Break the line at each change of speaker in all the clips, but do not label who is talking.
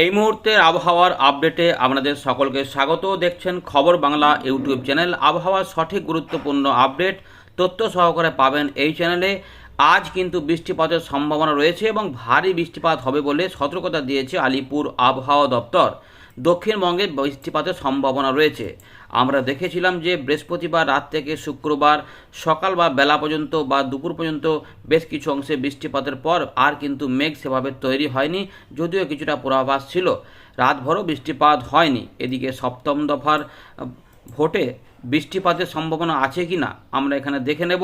এই মুহূর্তের আবহাওয়ার আপডেটে আপনাদের সকলকে স্বাগত। দেখছেন খবর বাংলা ইউটিউব চ্যানেল। আবহাওয়ার সঠিক গুরুত্বপূর্ণ আপডেট, তথ্য সহকারে পাবেন এই চ্যানেলে। আজ কিন্তু বৃষ্টিপাতের সম্ভাবনা রয়েছে এবং ভারী বৃষ্টিপাত হবে বলে সতর্কতা দিয়েছে আলিপুর আবহাওয়া দপ্তর। দক্ষিণবঙ্গে বৃষ্টিপাতের সম্ভাবনা রয়েছে। আমরা দেখেছিলাম যে বৃহস্পতিবার রাত থেকে শুক্রবার সকাল বা বেলা পর্যন্ত বা দুপুর পর্যন্ত বেশ কিছু অংশে বৃষ্টিপাতের পর আর কিন্তু মেঘ সেভাবে তৈরি হয়নি, যদিও কিছুটা পূর্বাভাস ছিল। রাতভরও বৃষ্টিপাত হয়নি। এদিকে সপ্তম দফার ভোটে বৃষ্টিপাতের সম্ভাবনা আছে কি না, আমরা এখানে দেখে নেব।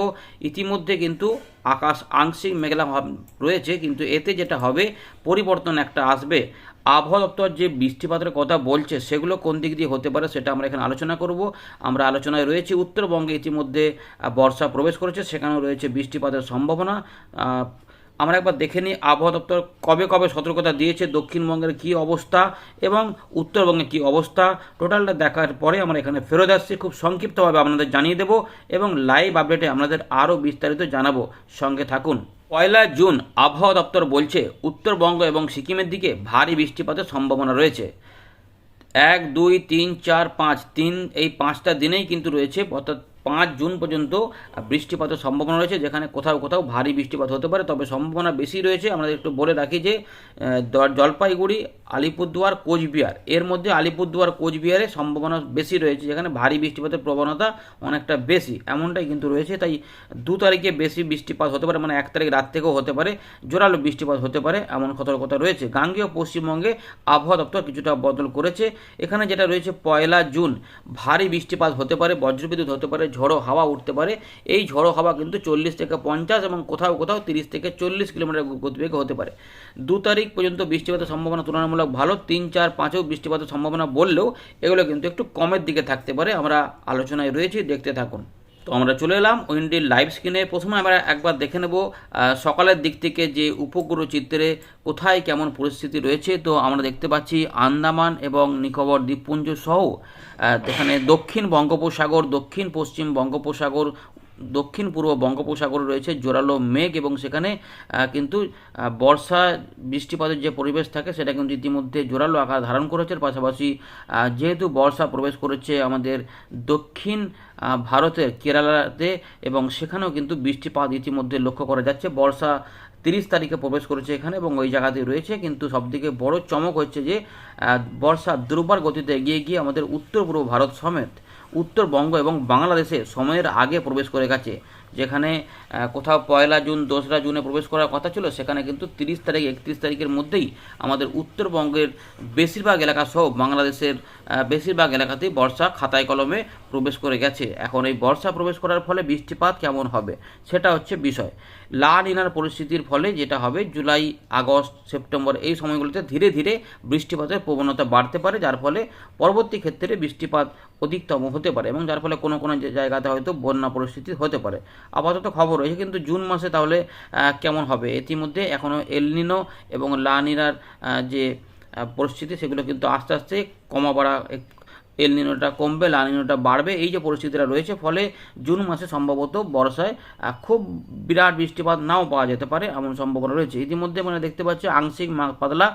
ইতিমধ্যে কিন্তু আকাশ আংশিক মেঘলা ভাব রয়েছে, কিন্তু এতে যেটা হবে, পরিবর্তন একটা আসবে। আবহাওয়া দপ্তর যে বৃষ্টিপাতের কথা বলছে, সেগুলো কোন দিক দিয়ে হতে পারে সেটা আমরা এখানে আলোচনা করব। আমরা আলোচনায় রয়েছি উত্তরবঙ্গে ইতিমধ্যে বর্ষা প্রবেশ করেছে, সেখানেও রয়েছে বৃষ্টিপাতের সম্ভাবনা। আমরা একবার দেখে নিই, আবহাওয়া দপ্তর কবে কবে সতর্কতা দিয়েছে, দক্ষিণবঙ্গের কী অবস্থা এবং উত্তরবঙ্গের কী অবস্থা। টোটালটা দেখার পরে আমরা এখানে ফেরত আসছি। খুব সংক্ষিপ্তভাবে আপনাদের জানিয়ে দেব এবং লাইভ আপডেটে আপনাদের আরও বিস্তারিত জানাব। সঙ্গে থাকুন। পয়লা জুন, আবহাওয়া দপ্তর বলছে, উত্তরবঙ্গ এবং সিকিমের দিকে ভারী বৃষ্টিপাতের সম্ভাবনা রয়েছে। এক, দুই, তিন, চার, পাঁচ, তিন, এই পাঁচটা দিনেই কিন্তু রয়েছে, অর্থাৎ পাঁচ জুন পর্যন্ত বৃষ্টিপাতের সম্ভাবনা রয়েছে, যেখানে কোথাও কোথাও ভারী বৃষ্টিপাত হতে পারে। তবে সম্ভাবনা বেশি রয়েছে, আমরা একটু বলে রাখি যে জলপাইগুড়ি, আলিপুরদুয়ার, কোচবিহার। এর মধ্যে আলিপুরদুয়ার, কোচবিহারে সম্ভাবনা বেশি রয়েছে, যেখানে ভারী বৃষ্টিপাতের প্রবণতা অনেকটা বেশি। এমনটাই কিন্তু রয়েছে, তাই দু তারিখে বেশি বৃষ্টিপাত হতে পারে মানে এক তারিখ রাত থেকেও হতে পারে, জোরালো বৃষ্টিপাত হতে পারে, এমন সতর্কতা রয়েছে। গাঙ্গেয় পশ্চিমবঙ্গে আবহাওয়া দপ্তর কিছুটা বদল করেছে। এখানে যেটা রয়েছে, পয়লা জুন, ভারী বৃষ্টিপাত হতে পারে, বজ্রবিদ্যুৎ হতে পারে ঝড়ো হাওয়া উঠতে পারে। এই ঝড়ো হাওয়া কিন্তু চল্লিশ থেকে পঞ্চাশ এবং কোথাও কোথাও তিরিশ থেকে চল্লিশ কিলোমিটার গতিবেগে হতে পারে। দু তারিখ পর্যন্ত বৃষ্টিপাতের সম্ভাবনা তুলনামূলক ভালো। তিন, চার, পাঁচেও বৃষ্টিপাতের সম্ভাবনা বললেও এগুলো কিন্তু একটু কমের দিকে থাকতে পারে। আমরা আলোচনায় রয়েছি, দেখতে থাকুন। তো আমরা চলে এলাম উইন্ডির লাইভ স্ক্রিনে প্রথমে আমরা একবার দেখে নেব সকালের দিক থেকে যে উপগ্রহ চিত্রে কোথায় কেমন পরিস্থিতি রয়েছে। তো আমরা দেখতে পাচ্ছি আন্দামান এবং নিকোবর দ্বীপপুঞ্জ সহ এখানে দক্ষিণ বঙ্গোপসাগর, দক্ষিণ পশ্চিম বঙ্গোপসাগর দক্ষিণ পূর্ব বঙ্গোপসাগরে রয়েছে জোরালো মেঘ এবং সেখানে কিন্তু বর্ষা বৃষ্টিপাতের যে পরিবেশ থাকে সেটা কিন্তু ইতিমধ্যে জোরালো আকার ধারণ করেছে। পাশাপাশি যেহেতু বর্ষা প্রবেশ করেছে আমাদের দক্ষিণ ভারতের কেরালাতে এবং সেখানেও কিন্তু বৃষ্টিপাত ইতিমধ্যে লক্ষ্য করা যাচ্ছে। বর্ষা তিরিশ তারিখে প্রবেশ করেছে এখানে এবং ওই জায়গাতে রয়েছে। কিন্তু সবথেকে বড় চমক হচ্ছে যে বর্ষা দুর্বার গতিতে এগিয়ে গিয়ে আমাদের উত্তর পূর্ব ভারত সমেত উত্তরবঙ্গ এবং বাংলাদেশে সময়ের আগে প্রবেশ করে গেছে। যেখানে কোথাও পয়লা জুন, দোসরা জুনে প্রবেশ করার কথা ছিল, সেখানে কিন্তু তিরিশ তারিখ, একত্রিশ তারিখের মধ্যেই আমাদের উত্তরবঙ্গের বেশিরভাগ এলাকা সহ বাংলাদেশের বেশিরভাগ এলাকাতেই বর্ষা খাতায় কলমে প্রবেশ করে গেছে। এখন এই বর্ষা প্রবেশ করার ফলে বৃষ্টিপাত কেমন হবে, সেটা হচ্ছে বিষয়। লা নিনার পরিস্থিতির ফলে যেটা হবে, জুলাই, আগস্ট, সেপ্টেম্বর এই সময়গুলোতে ধীরে ধীরে বৃষ্টিপাতের প্রবণতা বাড়তে পারে, যার ফলে পরবর্তী ক্ষেত্রে বৃষ্টিপাত অধিকতম হতে পারে এবং যার ফলে কোনো কোনো জায়গাতে হয়তো বন্যা পরিস্থিতি হতে পারে। আপাতত খবর রয়েছে, কিন্তু জুন মাসে তাহলে কেমন হবে? ইতিমধ্যে এখনও এলনিনো এবং লা নিনার যে পরিস্থিতি, সেগুলো কিন্তু আস্তে আস্তে কমা বাড়া এলনিনোটা কমবে লানিনোটা বাড়বে, এই যে পরিস্থিতিটা রয়েছে, ফলে জুন মাসে সম্ভবত বর্ষায় খুব বিরাট বৃষ্টিপাত নাও পাওয়া যেতে পারে, এমন সম্ভাবনা রয়েছে। ইতিমধ্যে মানে দেখতে পাচ্ছি আংশিক পাতলা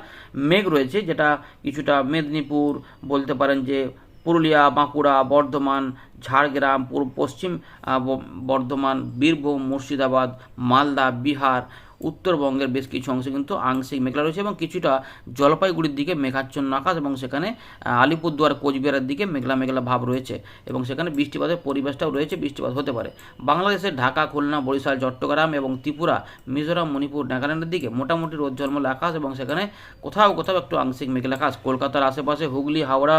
মেঘ রয়েছে, যেটা কিছুটা মেদিনীপুর বলতে পারেন যে পুরুলিয়া বাঁকুড়া বর্ধমান ঝাড়গ্রাম পূর্ব পশ্চিম বর্ধমান বীরভূম মুর্শিদাবাদ মালদা বিহার উত্তরবঙ্গের বেশ কিছু অংশে কিন্তু আংশিক মেঘলা রয়েছে এবং কিছুটা জলপাইগুড়ির দিকে মেঘাচ্ছন্ন আকাশ এবং সেখানে আলিপুরদুয়ার, কোচবিহারের দিকে মেঘলা মেঘলা ভাব রয়েছে এবং সেখানে বৃষ্টিপাতের পরিবেশটাও রয়েছে, বৃষ্টিপাত হতে পারে। বাংলাদেশের ঢাকা, খুলনা, বরিশাল, চট্টগ্রাম এবং ত্রিপুরা, মিজোরাম, মণিপুর, নাগাল্যান্ডের দিকে মোটামুটি রোদ ঝলমল আকাশ এবং সেখানে কোথাও কোথাও একটু আংশিক মেঘলা আকাশ। কলকাতার আশেপাশে হুগলি, হাওড়া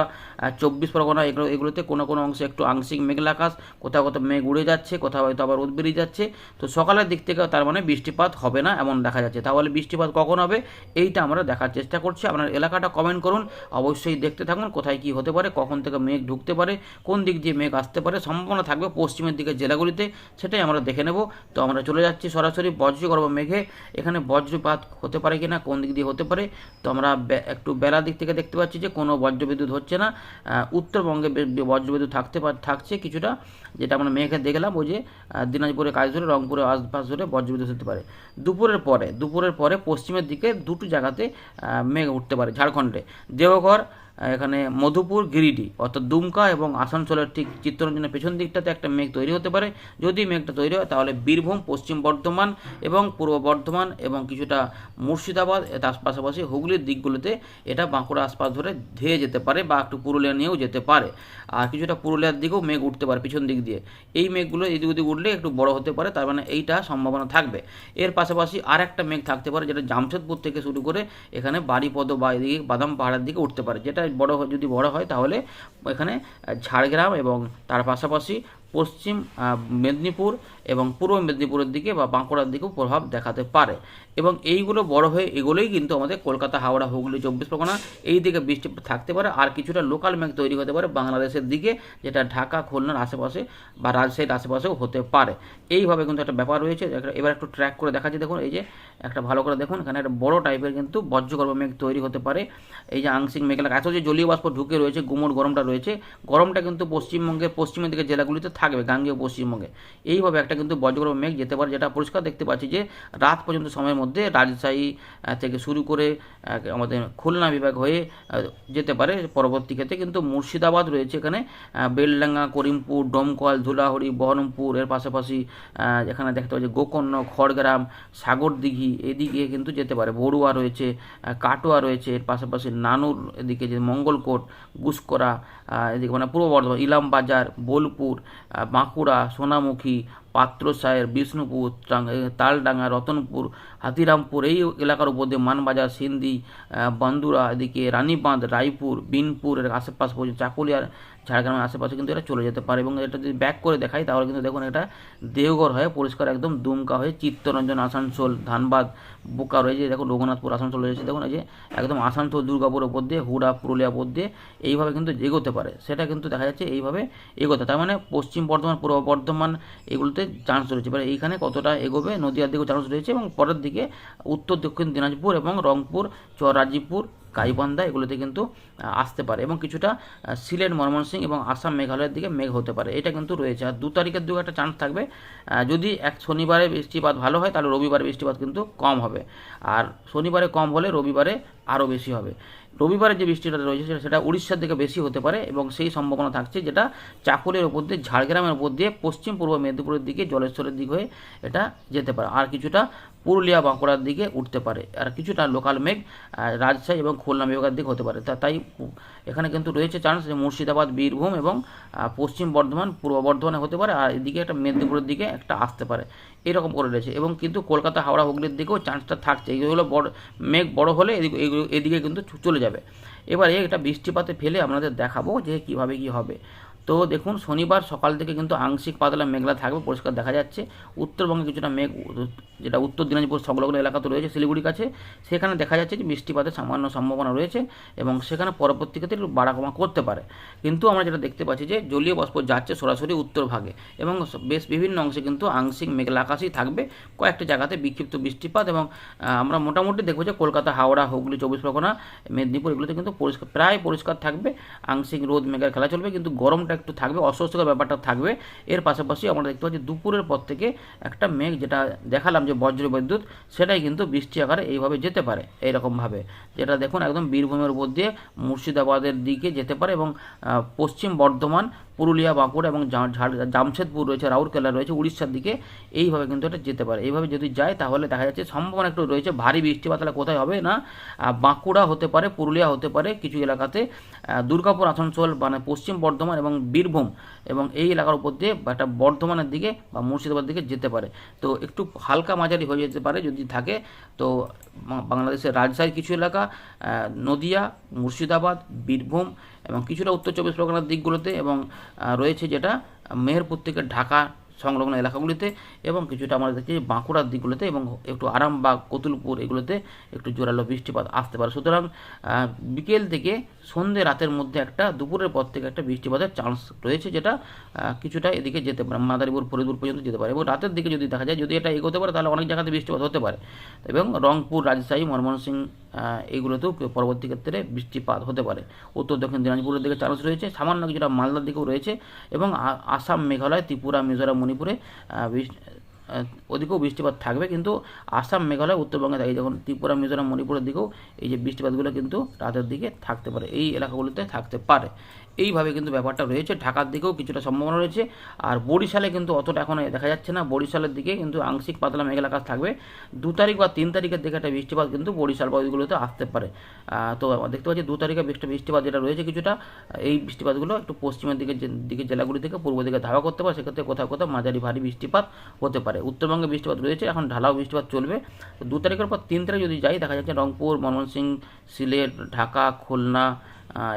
চব্বিশ পরগনা এগুলো, এগুলোতে কোনো কোনো অংশে একটু আংশিক মেঘলা আকাশ। কোথাও কোথাও মেঘ উড়ে যাচ্ছে, কোথাও হয়তো আবার রোদ বেরিয়ে যাচ্ছে। তো সকালের দিক থেকে তার মানে বৃষ্টিপাত হবে না। এমন দেখা যাচ্ছে। তাহলে বৃষ্টিপাত কখন হবে? এইটা আমরা দেখার চেষ্টা করছি। আপনার এলাকাটা কমেন্ট করুন। অবশ্যই দেখতে থাকুন, কোথায় কি হতে পারে, কখন থেকে মেঘ ঢুকতে পারে, কোন দিক দিয়ে মেঘ আসতে পারে, সম্ভাবনা থাকবে পশ্চিমের দিকে জেলাগুলিতে, সেটাই আমরা দেখে নেব। তো আমরা চলে যাচ্ছি সরাসরি বজ্রগর্ভ মেঘে। এখানে বজ্রপাত হতে পারে কিনা, কোন দিক দিয়ে হতে পারে, তো আমরা একটু বেলার দিক থেকে দেখতে পাচ্ছি যে, কোনো বজ্রবিদ্যুৎ হচ্ছে না। উত্তরবঙ্গে বজ্রবিদ্যুৎ থাকতে থাকছে কিছুটা। যেটা আমরা মেঘে দেখলাম, ওই যে দিনাজপুরে কাজ ধরে, রংপুরে আশপাশ ধরে বজ্রবিদ্যুৎ হতে পারে। দুপুর দুপুরের পরে দুপুরের পরে পশ্চিমের দিকে দুটো জায়গাতে মেঘ উঠতে পারে ঝাড়খণ্ডে। দেওঘর এখানে মধুপুর গিরিডি, অর্থাৎ দুমকা এবং আসানসোলের ঠিক চিত্তরঞ্জনের পেছন দিকটাতে একটা মেঘ তৈরি হতে পারে। যদি মেঘটা তৈরি হয়, তাহলে বীরভূম, পশ্চিম বর্ধমান এবং পূর্ব বর্ধমান এবং কিছুটা মুর্শিদাবাদ তার পাশাপাশি হুগলির দিকগুলোতে এটা বাঁকুড়া আশপাশ ধরে ধেয়ে যেতে পারে বা একটু পুরুলিয়া নিয়েও যেতে পারে। আর কিছুটা পুরুলিয়ার দিকেও মেঘ উঠতে পারে পিছন দিক দিয়ে। এই মেঘগুলো এদিক ওদিক উঠলে একটু বড় হতে পারে, তার মানে এইটা সম্ভাবনা থাকবে। এর পাশাপাশি আর একটা মেঘ থাকতে পারে, যেটা জামশেদপুর থেকে শুরু করে এখানে বাড়িপদ বা এদিকে বাদাম পাহাড়ের দিকে উঠতে পারে, যেটা বড় যদি বড় হয় তাহলে এখানে ঝাড়গ্রাম এবং তার পাশাপাশি পশ্চিম মেদিনীপুর এবং পূর্ব মেদিনীপুরের দিকে বা বাঁকুড়ার দিকেও প্রভাব দেখাতে পারে। এবং এইগুলো বড় হয়ে এগুলোই কিন্তু আমাদের কলকাতা, হাওড়া, হুগলি, চব্বিশ পরগনা এই দিকে বৃষ্টি থাকতে পারে। আর কিছুটা লোকাল মেঘ তৈরি হতে পারে বাংলাদেশের দিকে, যেটা ঢাকা, খুলনার আশেপাশে বা রাজশাহীর আশেপাশেও হতে পারে। এইভাবে কিন্তু একটা ব্যাপার রয়েছে। এবার একটু ট্র্যাক করে দেখা দেখাচ্ছি। দেখুন, এই যে একটা ভালো করে দেখুন, এখানে একটা বড় টাইপের কিন্তু বজ্রগর্ভ মেঘ তৈরি হতে পারে। এই যে আংশিক মেঘলা এত যে জলীয় বাষ্প ঢুকে রয়েছে, গুমোট গরমটা রয়েছে। গরমটা কিন্তু পশ্চিমবঙ্গের পশ্চিমের দিকে জেলাগুলিতে থাকবে, গাঙ্গেয় পশ্চিমবঙ্গে। এইভাবে একটা কিন্তু বজ্রগর্ভ মেঘ যেতে পারে, যেটা পরিষ্কার দেখতে পাচ্ছি যে রাত পর্যন্ত সময়ের মধ্যে রাজশাহী থেকে শুরু করে আমাদের খুলনা বিভাগ হয়ে যেতে পারে। পরবর্তী ক্ষেত্রে কিন্তু মুর্শিদাবাদ রয়েছে এখানে বেলডাঙ্গা, করিমপুর, ডোমকল, ধুলাহড়ি, বহরমপুর, এর পাশাপাশি এখানে দেখতে পাচ্ছি গোকর্ণ খড়গ্রাম, সাগরদিঘি, এদিকে কিন্তু যেতে পারে। বড়ুয়া রয়েছে কাটোয়া রয়েছে, এর পাশাপাশি নানুর এদিকে যে মঙ্গলকোট, গুসকরা এদিকে মানে পূর্ব বর্ধমান, ইলামবাজার, বোলপুর বাঁকুড়া সোনামুখী পাত্রসায়ের বিষ্ণুপুর টাং- এ, তালডাঙ্গা রতনপুর হাতিরামপুর এই এলাকার উপর দিয়ে মানবাজার সিন্ধি বান্দুরা এদিকে রানীবাঁধ রায়পুর বিনপুর এর আশেপাশে পর্যন্ত চাকুলিয়ার ঝাড়গ্রামের আশেপাশে কিন্তু এটা চলে যেতে পারে। এবং এটা যদি ব্যাক করে দেখাই তাহলে কিন্তু দেখুন এটা দেওঘর হয়ে পরিষ্কার একদম দুমকা হয়ে চিত্তরঞ্জন আসানসোল ধানবাদ বোকার এই যে দেখুন রঘুনাথপুর আসানসোল রয়েছে। দেখুন এই যে একদম আসানসোল দুর্গাপুর ওপর দিয়ে হুড়া পুরুলিয়া ওপর দিয়ে এইভাবে কিন্তু এগোতে পারে। সেটা কিন্তু দেখা যাচ্ছে এইভাবে এগোতে। তার মানে পশ্চিম বর্ধমান পূর্ব বর্ধমান এগুলোতে চান্স রয়েছে এবার এইখানে কতটা এগোবে, নদীয়ার দিকেও চান্স রয়েছে এবং পরের দিকে উত্তর, দক্ষিণ দিনাজপুর এবং রংপুর, চরাজিপুর, গাইবান্ধা এগুলোতে কিন্তু আসতে পারে এবং কিছুটা সিলেট, ময়মনসিংহ এবং আসাম মেঘালয়ের দিকে মেঘ হতে পারে। এটা কিন্তু রয়েছে। আর দু তারিখের দিকে একটা চান্স থাকবে। যদি এক শনিবারে বৃষ্টিপাত ভালো হয়, তাহলে রবিবারে বৃষ্টিপাত কিন্তু কম হবে। আর শনিবারে কম হলে রবিবারে আরও বেশি হবে। রবিবারে যে বৃষ্টিটা রয়েছে সেটা- উড়িষ্যার দিকে বেশি হতে পারে এবং সেই সম্ভাবনা থাকছে যেটা চাকুলের ওপর দিয়ে, ঝাড়গ্রামের উপর দিয়ে পশ্চিম পূর্ব মেদিনীপুরের দিকে, জলেশ্বরের দিক হয়ে এটা যেতে পারে। আর কিছুটা পুরুলিয়া বাঁকুড়ার দিকে উঠতে পারে। আর কিছুটা লোকাল মেঘ রাজশাহী এবং খুলনা বিভাগের দিকে হতে পারে। তাই এখানে কিন্তু রয়েছে চান্স মুর্শিদাবাদ, বীরভূম এবং পশ্চিম বর্ধমান, পূর্ব বর্ধমানে হতে পারে। আর এদিকে একটা মেদিনীপুরের দিকে একটা আসতে পারে। এরকম করে রয়েছে। এবং কিন্তু কলকাতা, হাওড়া, হুগলির দিকেও চান্সটা থাকছে। এইগুলো বড়, মেঘ বড় হলে এদিকে কিন্তু চলে যাবে। এবারে এটা বৃষ্টিপাতে ফেলে আপনাদের দেখাবো যে কীভাবে কি হবে। তো দেখুন শনিবার সকাল থেকে কিন্তু আংশিক পাতলা মেঘলা থাকবে, পরিষ্কার দেখা যাচ্ছে। উত্তরবঙ্গে কিছুটা মেঘ, যেটা উত্তর দিনাজপুর সংলগ্ন এলাকাতে রয়েছে শিলিগুড়ির কাছে, সেখানে দেখা যাচ্ছে যে বৃষ্টিপাতের সামান্য সম্ভাবনা রয়েছে এবং সেখানে পরবর্তী ক্ষেত্রে একটু বাড়া কমা করতে পারে। কিন্তু আমরা যেটা দেখতে পাচ্ছি যে জলীয় বাষ্প যাচ্ছে সরাসরি উত্তর ভাগে এবং বেশ বিভিন্ন অংশে কিন্তু আংশিক মেঘলা আকাশই থাকবে। কয়েকটা জায়গাতে বিক্ষিপ্ত বৃষ্টিপাত এবং আমরা মোটামুটি দেখব যে কলকাতা, হাওড়া, হুগলি, চব্বিশ পরগনা, মেদিনীপুর এগুলোতে কিন্তু পরিষ্কার, প্রায় পরিষ্কার থাকবে। আংশিক রোদ মেঘের খেলা চলবে, কিন্তু গরমটা একটু থাকবে, অস্বস্তিকর ব্যাপারটা থাকবে। এর পাশাপাশি আমরা দেখতে পাচ্ছি দুপুরের পর থেকে একটা মেঘ যেটা দেখালাম যে বজ্র বিদ্যুৎ, সেটাই কিন্তু বৃষ্টি আকারে এইভাবে যেতে পারে, এইরকমভাবে। যেটা দেখুন একদম বীরভূমের উপর দিয়ে মুর্শিদাবাদের দিকে যেতে পারে এবং পশ্চিম বর্ধমান পুরুলিয়া, বাঁকুড়া এবং জামশেদপুর রয়েছে, রাউরকেলা রয়েছে, উড়িষ্যার দিকে এইভাবে কিন্তু এটা যেতে পারে। এইভাবে যদি যায় তাহলে দেখা যাচ্ছে সম্ভাবনা একটু রয়েছে ভারী বৃষ্টিপাত তাহলে কোথায় হবে না? বাঁকুড়া হতে পারে, পুরুলিয়া হতে পারে, কিছু এলাকাতে দুর্গাপুর, আসানসোল মানে পশ্চিম বর্ধমান এবং বীরভূম এবং এই এলাকার উপর দিয়ে একটা বর্ধমানের দিকে বা মুর্শিদাবাদ দিকে যেতে পারে। তো একটু হালকা মাঝারি হয়ে যেতে পারে যদি থাকে। তো বাংলাদেশের রাজশাহীর কিছু এলাকা নদিয়া, মুর্শিদাবাদ, বীরভূম এবং কিছুটা উত্তর চব্বিশ পরগনার দিকগুলোতে এবং রয়েছে যেটা মেহেরপুর থেকে ঢাকা সংলগ্ন এলাকাগুলিতে এবং কিছুটা আমরা দেখছি বাঁকুড়ার দিকগুলোতে এবং একটু আরামবাগ, কতুলপুর এগুলোতে একটু জোরালো বৃষ্টিপাত আসতে পারে। সুতরাং বিকেল থেকে সন্ধে রাতের মধ্যে একটা, দুপুরের পর থেকে একটা বৃষ্টিপাতের চান্স রয়েছে যেটা কিছুটা এদিকে যেতে পারে, মাদারীপুর, ফরিদপুর পর্যন্ত যেতে পারে। এবং রাতের দিকে যদি দেখা যায়, যদি এটা এগোতে পারে, তাহলে অনেক জায়গাতে বৃষ্টিপাত হতে পারে। এবং রংপুর, রাজশাহী, ময়মনসিংহ আহ, এগুলোতেও পরবর্তী ক্ষেত্রে বৃষ্টিপাত হতে পারে। উত্তর দক্ষিণ দিনাজপুরের দিকে চান্স রয়েছে। সামান্য কিছুটা মালদার দিকেও রয়েছে এবং আসাম মেঘালয় ত্রিপুরা মিজোরাম মণিপুরে ওদিকেও বৃষ্টিপাত থাকবে, কিন্তু আসাম, মেঘালয়, উত্তরবঙ্গে থাকে যখন ত্রিপুরা, মিজোরাম, মণিপুরের দিকেও এই যে বৃষ্টিপাতগুলো কিন্তু রাতের দিকে থাকতে পারে, এই এলাকাগুলিতে থাকতে পারে। এইভাবে কিন্তু ব্যাপারটা রয়েছে, ঢাকার দিকেও কিছুটা সম্ভাবনা রয়েছে, আর বরিশালে কিন্তু অতটা এখন দেখা যাচ্ছে না, বরিশালের দিকে কিন্তু আংশিক পাতলা মেঘ এলাকা থাকবে, দু তারিখ বা তিন তারিখের দিকে একটা বৃষ্টিপাত কিন্তু বরিশাল বা ওইগুলোতে আসতে পারে। তো দেখতে পাচ্ছি দু তারিখে বৃষ্টি বৃষ্টিপাত যেটা রয়েছে কিছুটা, এই বৃষ্টিপাতগুলো একটু পশ্চিমের দিকে দিকে জেলাগুলি থেকে পূর্ব দিকে ধাওয়া করতে পারে, সেক্ষেত্রে কোথাও কোথাও মাঝারি ভারী বৃষ্টিপাত হতে পারে। উত্তরবঙ্গে বৃষ্টিপাত রয়েছে, এখন ঢালাও বৃষ্টিপাত চলবে। তো দু তারিখের পর তিন তারিখ যদি যাই, দেখা যাচ্ছে রংপুর ময়মনসিংহ সিলেট, ঢাকা, খুলনা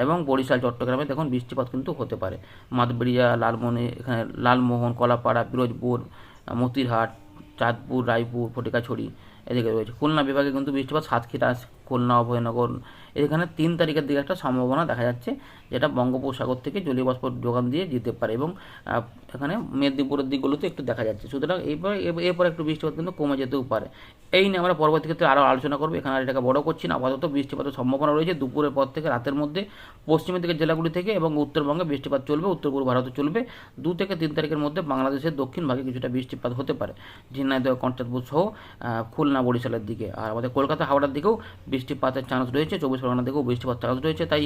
এবং বরিশাল, চট্টগ্রামে দেখুন বৃষ্টিপাত কিন্তু হতে পারে। মাদবড়িয়া লালমনি, এখানে লালমোহন, কলাপাড়া পিরোজপুর মতিরহাট, চাঁদপুর, রায়পুর, ফটিকাছড়ি এদিকে রয়েছে। খুলনা বিভাগে কিন্তু বৃষ্টিপাত সাতক্ষীরা খুলনা, অভয়নগর, এখানে তিন তারিখের দিকে একটা সম্ভাবনা দেখা যাচ্ছে, যেটা বঙ্গোপসাগর থেকে জলীয় বাষ্প যোগান দিয়ে যেতে পারে এবং এখানে মেদিনীপুরের দিকগুলোতে একটু দেখা যাচ্ছে। সুতরাং এরপর এরপর একটু বৃষ্টিপাত কিন্তু কমে যেতেও পারে। এই নিয়ে আমরা পরবর্তী ক্ষেত্রে আরও আলোচনা করব। এখানে আর এটাকে বড় করছি না। আপাতত বৃষ্টিপাতের সম্ভাবনা রয়েছে দুপুরের পর থেকে রাতের মধ্যে পশ্চিমের দিকের জেলাগুলি থেকে এবং উত্তরবঙ্গে বৃষ্টিপাত চলবে, উত্তর পূর্ব ভারতে চলবে। দু থেকে তিন তারিখের মধ্যে বাংলাদেশের দক্ষিণ ভাগে কিছুটা বৃষ্টিপাত হতে পারে। ঝিনাইদহ কন্টাতপুর সহ খুলনা, বরিশালের দিকে। আর আমাদের কলকাতা, হাওড়ার দিকেও বৃষ্টিপাতের চান্স রয়েছে, চব্বিশ পরগনার দিকেও বৃষ্টিপাত চান্স রয়েছে, তাই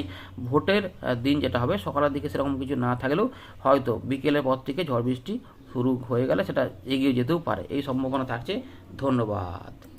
ভোটের দিন যেটা হবে, সকালের দিকে সেরকম কিছু না থাকলেও হয়তো বিকেলের পর থেকে ঝড় বৃষ্টি শুরু হয়ে গেলে সেটা এগিয়ে যেতেও পারে। এই সম্ভাবনা থাকছে। ধন্যবাদ।